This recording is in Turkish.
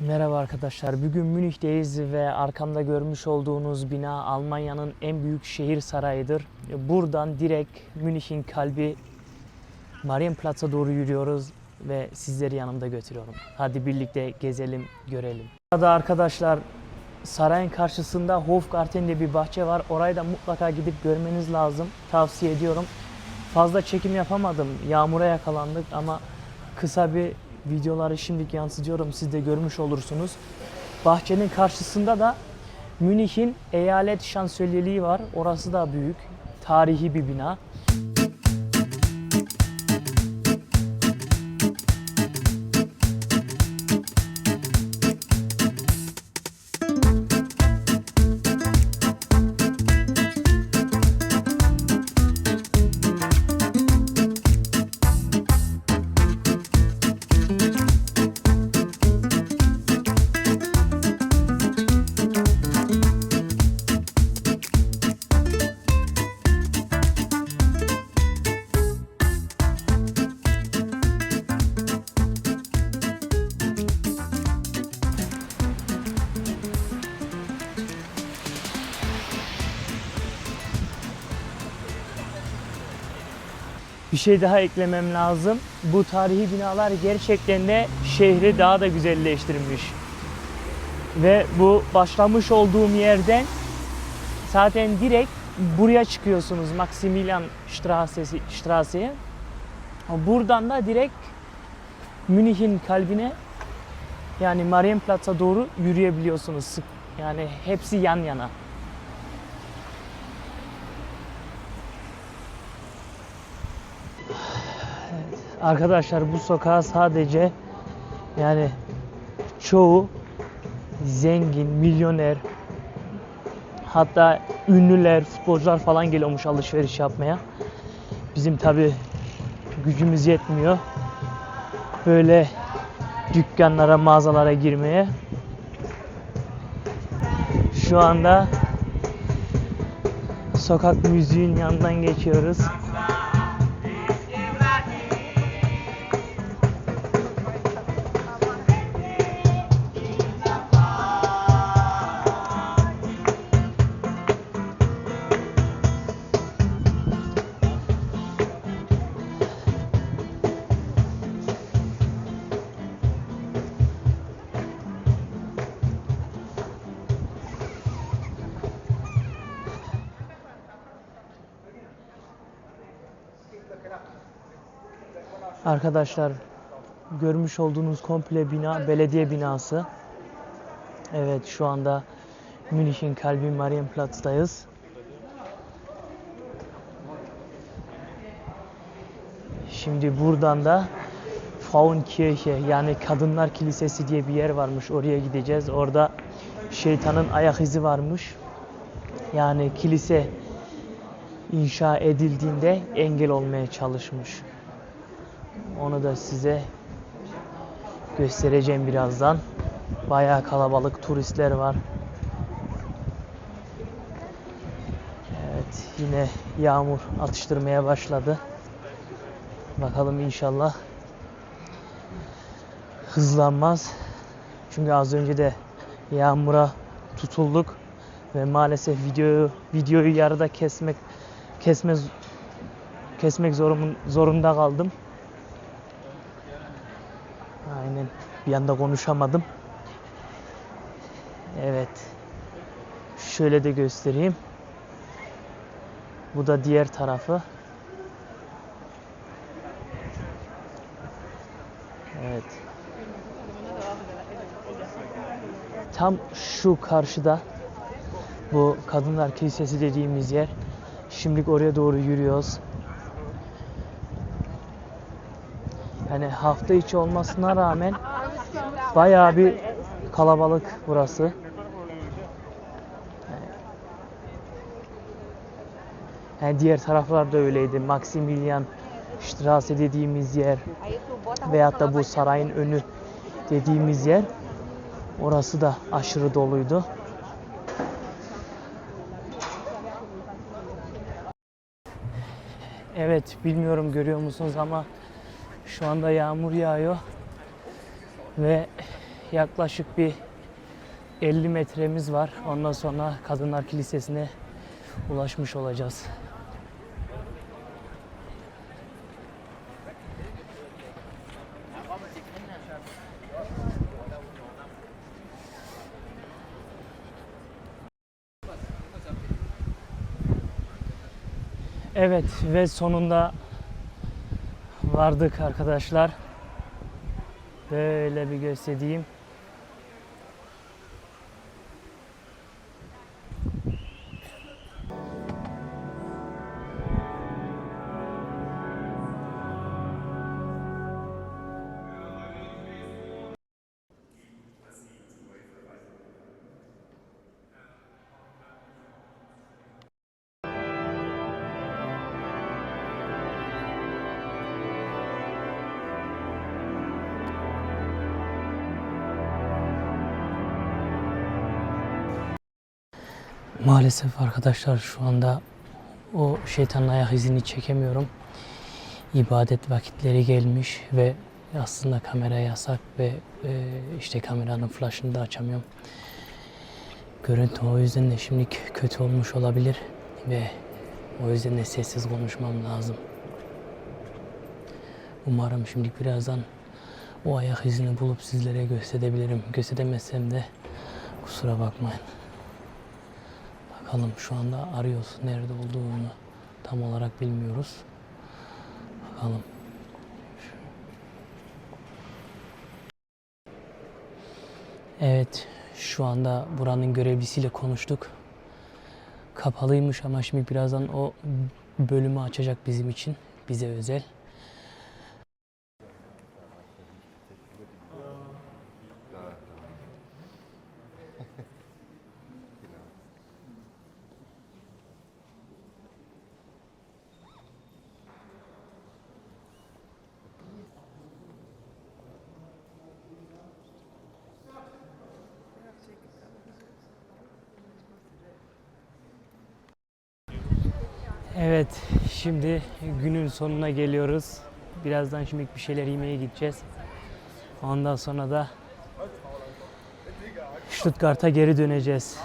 Merhaba arkadaşlar. Bugün Münih'teyiz ve arkamda görmüş olduğunuz bina Almanya'nın en büyük şehir sarayıdır. Buradan direkt Münih'in kalbi Marienplatz'a doğru yürüyoruz ve sizleri yanımda götürüyorum. Hadi birlikte gezelim, görelim. Burada arkadaşlar sarayın karşısında Hofgarten diye bir bahçe var. Orayı da mutlaka gidip görmeniz lazım. Tavsiye ediyorum. Fazla çekim yapamadım. Yağmura yakalandık ama kısa bir videoları şimdilik yansıtıyorum. Siz de görmüş olursunuz. Bahçenin karşısında da Münih'in eyalet şansölyeliği var. Orası da büyük. Tarihi bir bina. Bir şey daha eklemem lazım. Bu tarihi binalar gerçekten de şehri daha da güzelleştirmiş. Ve bu başlamış olduğum yerden zaten direkt buraya çıkıyorsunuz Maximilian Strasse'si- Strasse'ye. Buradan da direkt Münih'in kalbine yani Marienplatz'a doğru yürüyebiliyorsunuz. Yani hepsi yan yana. Arkadaşlar bu sokağa sadece yani çoğu zengin, milyoner hatta ünlüler, futbolcular falan geliyormuş alışveriş yapmaya. Bizim tabi gücümüz yetmiyor. Böyle dükkanlara, mağazalara girmeye. Şu anda sokak müziğin yanından geçiyoruz. Arkadaşlar görmüş olduğunuz komple bina belediye binası. Evet şu anda Münih'in kalbi Marienplatz'tayız. Şimdi buradan da Frauenkirche yani Kadınlar Kilisesi diye bir yer varmış. Oraya gideceğiz. Orada şeytanın ayak izi varmış. Yani kilise inşa edildiğinde engel olmaya çalışmış. Onu da size göstereceğim birazdan. Bayağı kalabalık turistler var. Evet, yine yağmur atıştırmaya başladı. Bakalım inşallah hızlanmaz. Çünkü az önce de yağmura tutulduk ve maalesef videoyu videoyu yarıda kesmek kesmez kesmek zorumun, zorunda kaldım. Aynen. Bir anda konuşamadım. Evet. Şöyle de göstereyim. Bu da diğer tarafı. Evet. Tam şu karşıda bu Kadınlar Kilisesi dediğimiz yer. Şimdilik oraya doğru yürüyoruz. Yani hafta içi olmasına rağmen bayağı bir kalabalık burası. Yani diğer taraflar da öyleydi. Maximilian Straße dediğimiz yer veyahut da bu sarayın önü dediğimiz yer orası da aşırı doluydu. Evet bilmiyorum görüyor musunuz ama şu anda yağmur yağıyor ve yaklaşık bir 50 metremiz var. Ondan sonra Kadınlar Kilisesi'ne ulaşmış olacağız. Evet ve sonunda vardık arkadaşlar. Böyle bir göstereyim. Maalesef arkadaşlar şu anda o şeytanın ayak izini çekemiyorum. İbadet vakitleri gelmiş ve aslında kamera yasak ve e, işte kameranın flaşını da açamıyorum. Görüntü o yüzden de şimdilik kötü olmuş olabilir ve o yüzden de sessiz konuşmam lazım. Umarım şimdilik birazdan o ayak izini bulup sizlere gösterebilirim. Gösteremezsem de kusura bakmayın. Bakalım şu anda arıyoruz. Nerede olduğunu tam olarak bilmiyoruz. Bakalım. Evet, şu anda buranın görevlisiyle konuştuk. Kapalıymış ama şimdi birazdan o bölümü açacak bizim için, bize özel. Evet, şimdi günün sonuna geliyoruz. Birazdan şimdi bir şeyler yemeye gideceğiz. Ondan sonra da Stuttgart'a geri döneceğiz.